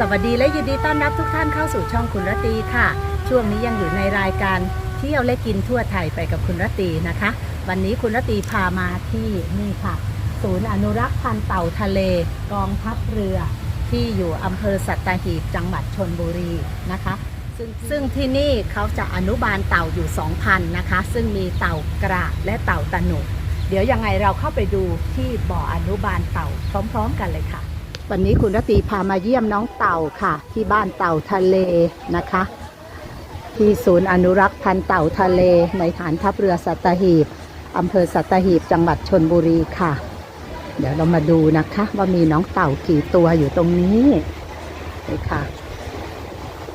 สวัสดีและยินดีต้อนรับทุกท่านเข้าสู่ช่องคุณรตีค่ะ ช่วงนี้ยังอยู่ในรายการเที่ยวและกินทั่วไทยไปกับคุณรตีนะคะ วันนี้คุณรตีพามาที่นี่ค่ะ ศูนย์อนุรักษ์พันธุ์เต่าทะเลกองทัพเรือที่อยู่อำเภอสัตหีบจังหวัดชนบุรีนะคะ ซึ่งซึ่งที่นี่เขาจะอนุบาลเต่าอยู่2,000นะคะ ซึ่งมีเต่ากระและเต่าตะหนุเดี๋ยวยังไงเราเข้าไปดูที่บ่ออนุบาลเต่าพร้อม ๆ กันเลยค่ะ วันนี้คุณรตีพามาเยี่ยมน้องเต่าค่ะ ที่บ้านเต่าทะเลนะคะ ที่ศูนย์อนุรักษ์พันธุ์เต่าทะเล ในฐานทัพเรือสัตหีบอำเภอสัตหีบจังหวัดชนบุรีค่ะ เดี๋ยวเรามาดูนะคะ ว่ามีน้องเต่ากี่ตัวอยู่ตรงนี้นี่ค่ะ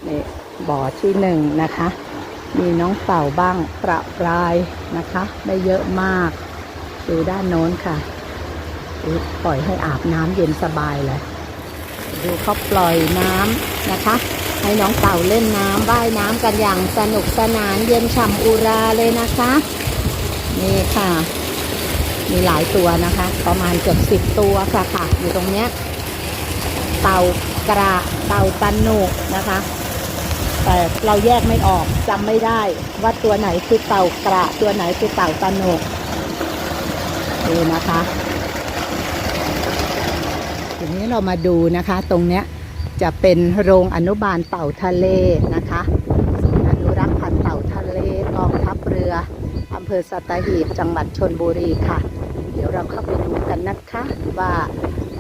นี่บ่อที่หนึ่งนะคะ มีน้องเต่าบ้างประปรายนะคะ ไม่เยอะมาก ดูด้านโน้นค่ะ ปล่อยให้อาบน้ำเย็นสบายเลย ดูเขาปล่อยน้ำนะคะ ให้น้องเต่าเล่นน้ำว่ายน้ำกันอย่างสนุกสนานเย็นฉ่ำอุราเลยนะคะ นี่ค่ะ มีหลายตัวนะคะ ประมาณเกือบสิบตัวค่ะค่ะ อยู่ตรงเนี้ย เต่ากระเต่าตันหนกนะคะแต่เราแยกไม่ออกจำไม่ได้ว่าตัวไหนคือเต่ากระตัวไหนคือเต่าตันโนกนี่นะคะ ทีนี้เรามาดูนะคะ ตรงเนี้ยจะเป็นโรงอนุบาลเต่าทะเลนะคะศูนย์อนุรักษ์พันธุ์เต่าทะเลกองทัพเรืออำเภอสัตหีบจังหวัดชนบุรีค่ะ เดี๋ยวเราเข้าไปดูกันนะคะ ว่า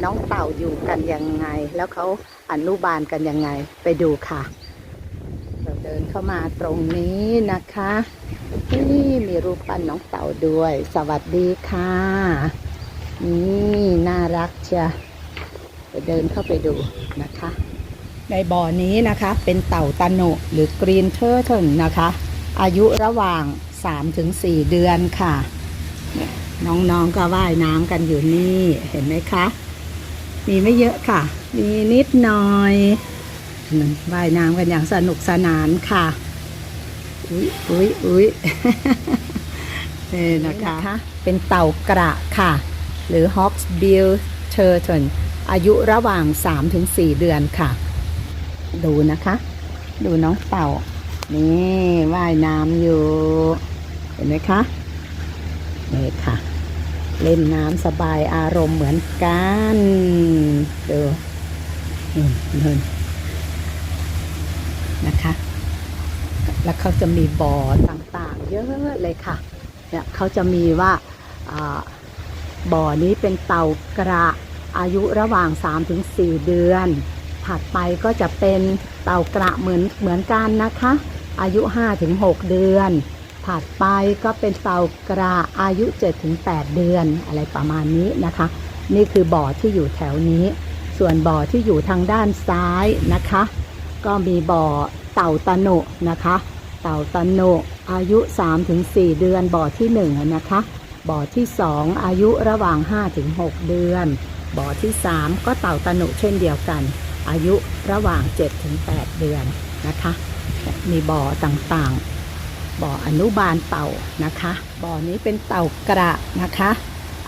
น้องเต่าอยู่กันยังไง แล้วเขาอนุบาลกันยังไงไปดูค่ะ เราเดินเข้ามาตรงนี้นะคะนี่มีรูปปั้นน้องเต่าด้วย สวัสดีค่ะ นี่น่ารักเชีย ไปเดินเข้าไปดูนะคะ ในบ่อนี้นะคะเป็นเต่าตะโนหรือกรีนเทอร์เทนนะคะ อายุระหว่าง 3-4 เดือนค่ะเนี่ยน้องๆก็ว่ายน้ำกันอยู่นี่เห็นไหมคะ มีไม่เยอะค่ะ มีนิดหน่อยนั่นว่ายน้ำกันอย่างสนุกสนานค่ะ อุ๊ยอุ๊ยอุ๊ยนี่นะคะ เป็นเต่ากระค่ะ หรือ Hawksbill Turtle อายุระหว่าง 3-4 เดือนค่ะ ดูนะคะ ดูน้องเต่า นี่ว่ายน้ำอยู่ เห็นไหมคะนี่ค่ะ เล่นน้ำสบายอารมณ์เหมือนกันดูนี่นนะคะ แล้วเขาจะมีบ่อต่างๆ เยอะเลยค่ะเนี่ยเขาจะมีว่าบ่อนี้เป็นเต่ากระ อายุระหว่าง 3-4 เดือน ถัดไปก็จะเป็นเต่ากระเหมือนเหมือนกันนะคะ อายุ 5-6 เดือน ถัดไปก็เป็นเต่ากระอายุ 7-8 เดือน อะไรประมาณนี้นะคะ นี่คือบ่อที่อยู่แถวนี้ ส่วนบ่อที่อยู่ทางด้านซ้ายนะคะ ก็มีบ่อเต่าตะโนนะคะ เต่าตะโนอายุ 3-4 เดือนบ่อที่1นะคะบ่อที่ 2 อายุระหว่าง 5-6 เดือน บ่อที่ 3 ก็เต่าตะหนเช่นเดียวกัน อายุระหว่าง 7-8 เดือนนะคะ มีบ่อต่างๆ บ่ออนุบาลเต่านะคะ บ่อนี้เป็นเต่ากระนะคะ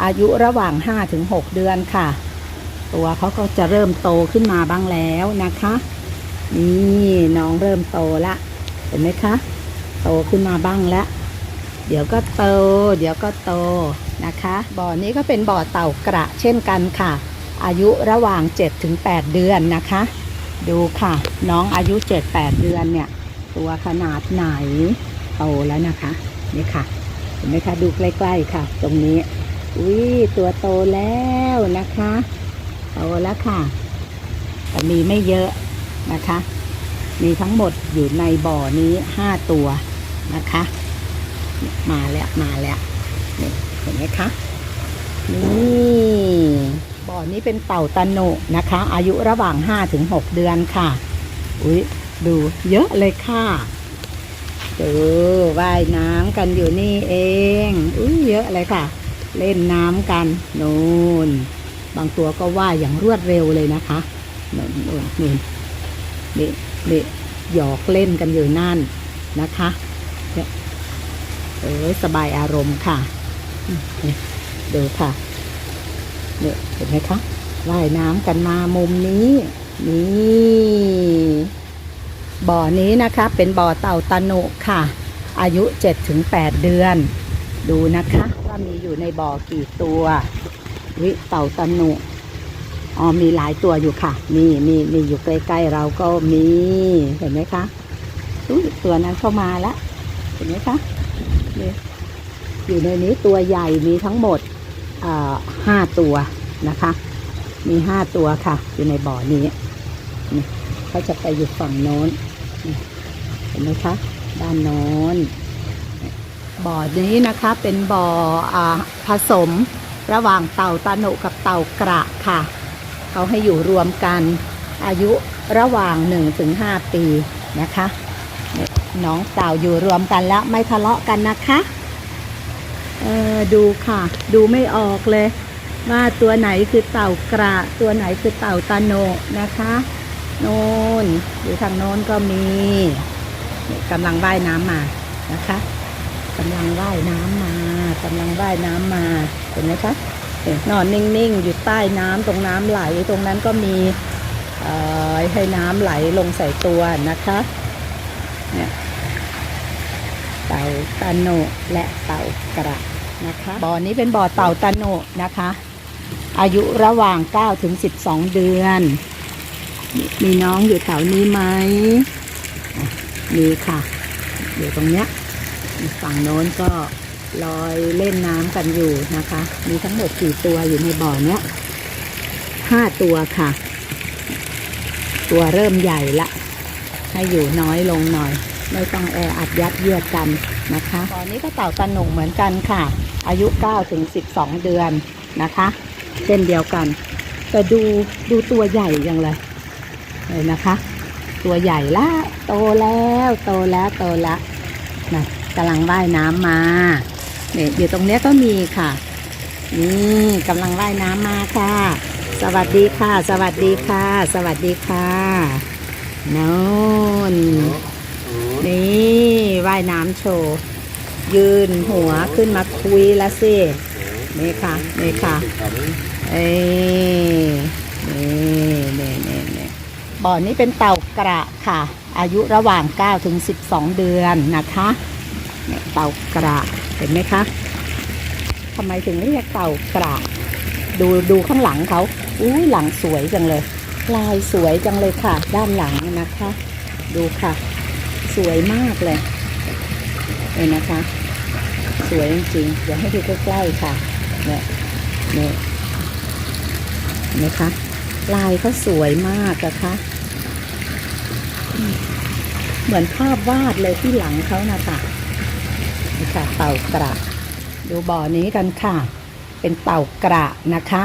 อายุระหว่าง 5-6 เดือนค่ะ ตัวเขาก็จะเริ่มโตขึ้นมาบ้างแล้วนะคะนี่น้องเริ่มโตละ เห็นไหมคะ โตขึ้นมาบ้างแล้ว เดี๋ยวก็โต เดี๋ยวก็โตนะคะ บ่อนี้ก็เป็นบ่อเต่ากระเช่นกันค่ะ อายุระหว่าง 7-8 เดือนนะคะ ดูค่ะ น้องอายุ 7-8 เดือนเนี่ย ตัวขนาดไหนโตแล้วนะคะ นี่ค่ะ เห็นไหมคะ ดูใกล้ๆค่ะ ตรงนี้ อุ้ยตัวโตแล้วนะคะโตแล้วค่ะ แต่มีไม่เยอะนะคะ มีทั้งหมดอยู่ในบ่อนี้ห้าตัวนะคะ มาแล้วมาแล้วนี่เห็นไหมคะนี่บ่อนี้เป็นเต่าตะโนนะคะ อายุระหว่าง5ถึง6เดือนค่ะ อุ้ยดูเยอะเลยค่ะดูว่ายน้ำกันอยู่นี่เอง อุ้ยเยอะเลยค่ะ เล่นน้ำกันนูนบางตัวก็ว่ายอย่างรวดเร็วเลยนะคะนู่นนู่นนู่นนี่นี่หยอกเล่นกันอยู่นั่นนะคะ เออสบายอารมณ์ค่ะดูค่ะเนี่ยเห็นไหมคะว่ายน้ำกันมามุมนี้ นี่บ่อนี้นะคะ เป็นบ่อเต่าตะนุค่ะ อายุ 7-8 เดือน ดูนะคะว่ามีอยู่ในบ่อกี่ตัววิเต่าตะนุอ๋อมีหลายตัวอยู่ค่ะนี่นี่นี่อยู่ใกล้ๆเราก็มี เห็นไหมคะตัวนั้นเข้ามาแล้ว เห็นไหมคะ นี่อยู่ในนี้ตัวใหญ่มีทั้งหมดห้าตัวนะคะ มีห้าตัวค่ะ อยู่ในบ่อนี้นี่เขาจะไปอยู่ฝั่งโน้นเห็นไหมคะด้านโน้นบ่อนี้นะคะเป็นบ่ออผสมระหว่างเต่าตาหนุกับเต่ากระค่ะ เขาให้อยู่รวมกันอายุระหว่าง 1-5 ปีนะคะ น้องเต่าอยู่รวมกันแล้วไม่ทะเลาะกันนะคะเออดูค่ะ ดูไม่ออกเลย ว่าตัวไหนคือเต่ากระตัวไหนคือเต่าตาโนนะคะ โน่นอยู่ทางโน้นก็มีกำลังว่ายน้ำมานะคะกำลังว่ายน้ำมากำลังว่ายน้ำมาเห็นไหมคะเนี่ยนอนนิ่งๆ อยู่ใต้น้ำตรงน้ำไหลตรงนั้นก็มีให้น้ำไหลลงใส่ตัวนะคะเนี่ย ต่าตาโนและเต่ากระนะคะบ่อนี้เป็นบ่อเต่าตาโนนะคะ อายุระหว่าง9ถึง12 เดือน มีน้องอยู่แถวนี้ไหมมีค่ะ อยู่ตรงเนี้ยฝั่งโน้นก็ลอยเล่นน้ำกันอยู่นะคะ มีทั้งหมดกี่ตัวอยู่ในบ่อเนี้ยห้าตัวค่ะ ตัวเริ่มใหญ่ละ ให้อยู่น้อยลงหน่อย ไม่ต้องแออัดยัดเยียดกันนะคะบ่อนนี้ก็เต่าตะหนุเหมือนกันค่ะ อายุ9ถึง12 เดือนนะคะ เช่นเดียวกัน แต่ดูดูตัวใหญ่ยังเลยเลยนะคะ ตัวใหญ่ละโตแล้วโตแล้วโตแล้วนะกำลังว่ายน้ำมาเนี่ยอยู่ตรงเนี้ยก็มีค่ะ นี่กำลังว่ายน้ำมาค่ะ สวัสดีค่ะ สวัสดีค่ะ สวัสดีค่ะโน่น นี่ว่ายน้ำโชว์ ยืนหัวขึ้นมาคุยแล้วสินี่ค่ะนี่ค่ะเอ้นี่นี่นี่นี่บ่อนี้เป็นเต่ากระค่ะ อายุระหว่าง 9 ถึง 12 เดือนนะคะเนี่ยเต่ากระเห็นไหมคะทำไมถึงเรียกเต่ากระดูดูข้างหลังเขาอุ้ยหลังสวยจังเลย ลายสวยจังเลยค่ะ ด้านหลังนะคะ ดูค่ะ สวยมากเลยเห็นนะคะ สวยจริงๆเดี๋ยวให้ดูใกล้ๆค่ะเนี่ยเนี่ยเห็นไหมคะลายเขาสวยมากนะคะ เหมือนภาพวาดเลยที่หลังเขานะคะนี่ค่ะ เต่ากระ ดูบ่อนี้กันค่ะ เป็นเต่ากระนะคะ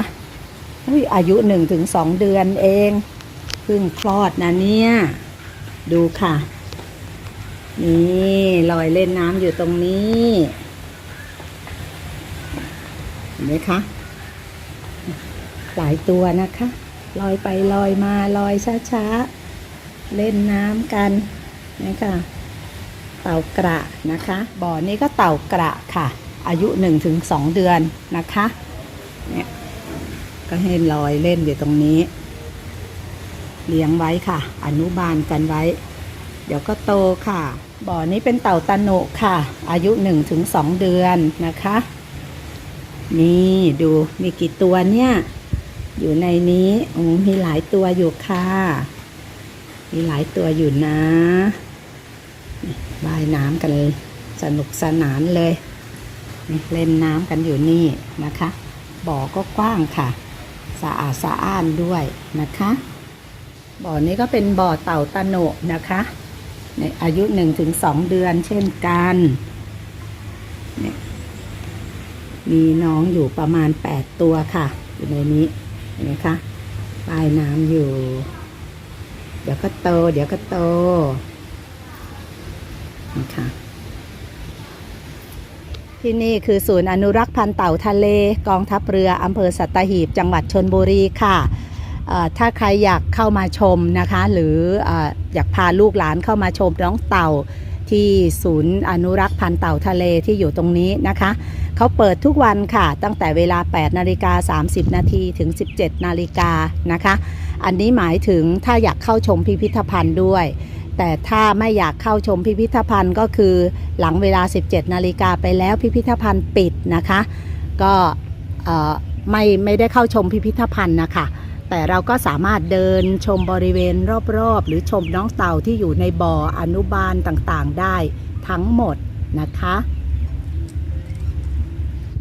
อุ้ยอายุหนึ่งถึงสองเดือนเอง เพิ่งคลอดนะเนี่ย ดูค่ะ นี่ลอยเล่นน้ำอยู่ตรงนี้เห็นไหมคะหลายตัวนะคะ ลอยไปลอยมาลอยช้าๆ เล่นน้ำกันนะคะเต่ากระนะคะ บ่อนี้ก็เต่ากระค่ะ อายุ 1-2 เดือนนะคะเนี่ยก็ให้ลอยเล่นอยู่ตรงนี้ เลี้ยงไว้ค่ะ อนุบาลกันไว้ เดี๋ยวก็โตค่ะ บ่อนี้เป็นเต่าตะโนค่ะ อายุ 1-2 เดือนนะคะ นี่ดูมีกี่ตัวเนี่ย อยู่ในนี้อืมมีหลายตัวอยู่ค่ะ มีหลายตัวอยู่นะว่ายน้ำกันสนุกสนานเลยเล่นน้ำกันอยู่นี่นะคะ บ่อก็กว้างค่ะ สะอาดสะอ้านด้วยนะคะ บ่อนี้ก็เป็นบ่อเต่าตะโนนะคะ เนี่ยอายุหนึ่งถึงสองเดือนเช่นกันมีน้องอยู่ประมาณ8ตัวค่ะ อยู่ในนี้เห็นไหมคะปลายน้ำอยู่ เดี๋ยวก็โต เดี๋ยวก็โตนี่ค่ะที่นี่คือศูนย์อนุรักษ์พันธุ์เต่าทะเล กองทัพเรืออำเภอสัตหีบ จังหวัดชนบุรีค่ะ ถ้าใครอยากเข้ามาชมนะคะ หรือออยากพาลูกหลานเข้ามาชมน้องเต่าที่ศูนย์อนุรักษ์พันธุ์เต่าทะเลที่อยู่ตรงนี้นะคะ เขาเปิดทุกวันค่ะ ตั้งแต่เวลา 8 นาฬิกา 30 นาทีถึง 17 นาฬิกานะคะ อันนี้หมายถึงถ้าอยากเข้าชมพิพิธภัณฑ์ด้วย แต่ถ้าไม่อยากเข้าชมพิพิธภัณฑ์ก็คือหลังเวลา 17 นาฬิกาไปแล้วพิพิธภัณฑ์ปิดนะคะ ก็ไม่ไม่ได้เข้าชมพิพิธภัณฑ์นะคะ แต่เราก็สามารถเดินชมบริเวณรอบๆ หรือชมน้องเต่าที่อยู่ในบ่ออนุบาลต่างๆได้ทั้งหมดนะคะ